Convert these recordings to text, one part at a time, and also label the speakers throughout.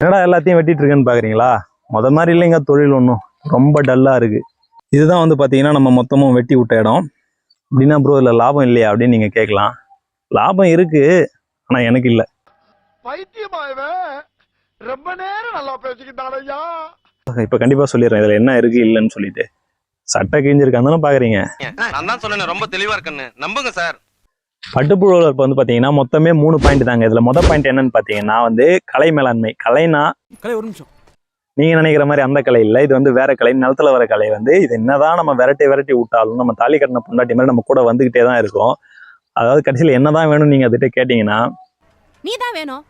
Speaker 1: என்னடா எல்லாத்தையும் வெட்டிட்டு இருக்கேன்னு பாக்குறீங்களா? முத மாதிரி இல்லைங்க தொழில் ஒன்றும் ரொம்ப டல்லா இருக்கு. இதுதான் வந்து பாத்தீங்கன்னா நம்ம மொத்தமும் வெட்டி விட்ட இடம். அப்படின்னா ப்ரோ இல்ல லாபம் இல்லையா? அப்படின்னு நீங்க கேட்கலாம். லாபம் இருக்கு ஆனா எனக்கு இல்ல.
Speaker 2: ரொம்ப நேரம் நல்லா பேசிக்கிட்டான் ஐயா.
Speaker 1: இப்ப கண்டிப்பா சொல்லிடுறேன் இதுல என்ன இருக்கு இல்லைன்னு சொல்லிட்டு. சட்டை கிழிஞ்சிருக்கான்னு பாக்குறீங்க.
Speaker 3: நான் தான் சொன்னேன் ரொம்ப தெளிவா இருக்குன்னு. நம்புங்க சார்.
Speaker 1: பட்டுப்புழு வளர்ப்பு வந்து பாத்தீங்கன்னா மொத்தமே மூணு பாயிண்ட் தாங்க. இதுல மொதல் பாயிண்ட் என்னன்னு பாத்தீங்கன்னா வந்து கலை மேலாண்மை கலைனா
Speaker 4: கலை ஒரு நிமிஷம்.
Speaker 1: நீங்க நினைக்கிற மாதிரி அந்த கலை இல்லை. இது வந்து வேற கலை. நிலத்துல வர கலை வந்து இது என்னதான் நம்ம விரட்டி விரட்டி விட்டாலும் நம்ம தாலி கட்டின பொண்டாட்டி மாதிரி நம்ம கூட வந்துகிட்டே தான் இருக்கும். அதாவது கடைசியில் என்னதான் வேணும் நீங்க அதுகிட்ட கேட்டீங்கன்னா
Speaker 5: நீ தான் வேணும்.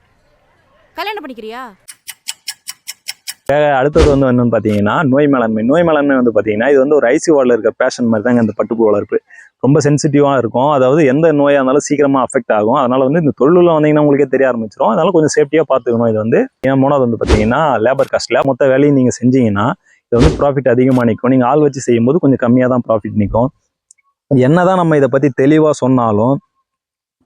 Speaker 5: கல்யாணம் பண்ணிக்கிறியா?
Speaker 1: அடுத்தது வந்து என்னன்னு பார்த்தீங்கன்னா நோய் மேலாண்மை. நோய் மேலாண்மை வந்து பார்த்தீங்கன்னா இது வந்து ஒரு ஐசி வார்டில் இருக்க பேஷன் மாதிரி தாங்க இந்த பட்டுப்புழு வளர்ப்பு ரொம்ப சென்சிட்டிவாக இருக்கும். அதாவது எந்த நோயாக இருந்தாலும் சீக்கிரமாக அஃபெக்ட் ஆகும். அதனால் வந்து இந்த தொழிலில் வந்தீங்கன்னா உங்களுக்கே தெரிய ஆரம்பிச்சிடும் அதனால் கொஞ்சம் சேஃப்டியாக பார்த்துக்கணும். இது வந்து ஏன் மூணாவது வந்து பார்த்தீங்கன்னா லேபர் காஸ்ட்டில் மொத்த வேலையும் நீங்கள் செஞ்சீங்கன்னா இது வந்து ப்ராஃபிட் அதிகமாக நிற்கும் நீங்கள் ஆள் வச்சு செய்யும்போது கொஞ்சம் கம்மியாக தான் ப்ராஃபிட் நிற்கும் என்ன தான் நம்ம இதை பற்றி தெளிவாக சொன்னாலும்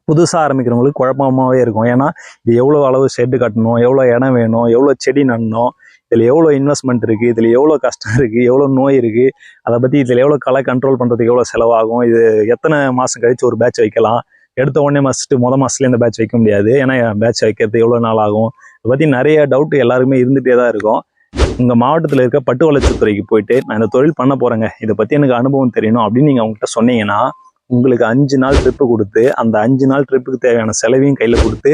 Speaker 1: புதுசாக ஆரம்பிக்கிறவங்களுக்கு குழப்பமாகவே இருக்கும். ஏன்னா இது எவ்வளோ அளவு ஷெட்டு கட்டணும் எவ்வளோ இடம் வேணும் எவ்வளோ செடி நடணும் இதில் எவ்வளோ இன்வெஸ்ட்மெண்ட் இருக்குது இதில் எவ்வளோ கஷ்டம் இருக்குது எவ்வளோ நோய் இருக்குது அதை பற்றி இதில் எவ்வளோ களை கண்ட்ரோல் பண்ணுறதுக்கு எவ்வளோ செலவாகும் இது எத்தனை மாதம் கழித்து ஒரு பேட்ச் வைக்கலாம் எடுத்த உடனே மஸ்ட்டு மொதல் மாதத்துலேயே இந்த பேட்ச் வைக்க முடியாது ஏன்னா பேட்ச் வைக்கிறது எவ்வளோ நாள் ஆகும் இதை பற்றி நிறைய டவுட் எல்லாருமே இருந்துகிட்டே தான் இருக்கும். உங்கள் மாவட்டத்தில் இருக்க பட்டு வளர்ச்சித்துறைக்கு போயிட்டு நான் இந்த தொழில் பண்ண போகிறேங்க இதை பற்றி எனக்கு அனுபவம் தெரியணும் அப்படின்னு நீங்கள் அவங்ககிட்ட சொன்னீங்கன்னா உங்களுக்கு அஞ்சு நாள் ட்ரிப்பு கொடுத்து அந்த அஞ்சு நாள் ட்ரிப்புக்கு தேவையான செலவையும் கையில் கொடுத்து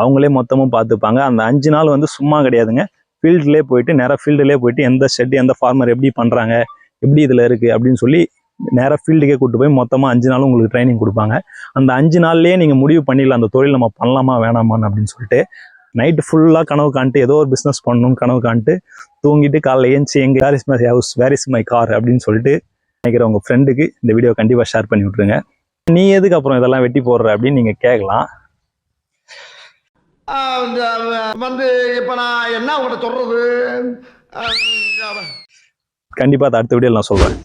Speaker 1: அவங்களே மொத்தமும் பார்த்துப்பாங்க. அந்த அஞ்சு நாள் வந்து சும்மா கிடையாதுங்க. ஃபீல்ட்லேயே போயிட்டு நேராக ஃபீல்டுலேயே போயிட்டு எந்த ஷெட் எந்த ஃபார்மர் எப்படி பண்ணுறாங்க எப்படி இதில் இருக்குது அப்படின்னு சொல்லி நேராக ஃபீல்டுக்கே கூட்டு போய் மொத்தமாக அஞ்சு நாளும் உங்களுக்கு ட்ரைனிங் கொடுப்பாங்க. அந்த அஞ்சு நாள்லேயே நீங்கள் முடிவு பண்ணிடலாம் அந்த தொழில் நம்ம பண்ணலாமா வேணாமான்னு அப்படின்னு சொல்லிட்டு. நைட்டு ஃபுல்லாக கனவு காண்ட்டு ஏதோ ஒரு பிஸ்னஸ் பண்ணணும்னு கனவு காண்ட்டு தூங்கிட்டு காலைல ஏஞ்சி எங்கே where is my house where is my car அப்படின்னு சொல்லிட்டு நினைக்கிற உங்கள் ஃப்ரெண்டுக்கு இந்த வீடியோ கண்டிப்பாக ஷேர் பண்ணி விட்ருங்க நீ எதுக்கு அப்புறம் இதெல்லாம் வெட்டி போடுற அப்படின்னு நீங்கள் கேட்கலாம்.
Speaker 2: வந்து இப்ப நான் என்ன உங்கள்கிட்ட சொல்றது?
Speaker 1: கண்டிப்பாக அதை அடுத்த வீடியோவில் நான் சொல்கிறேன்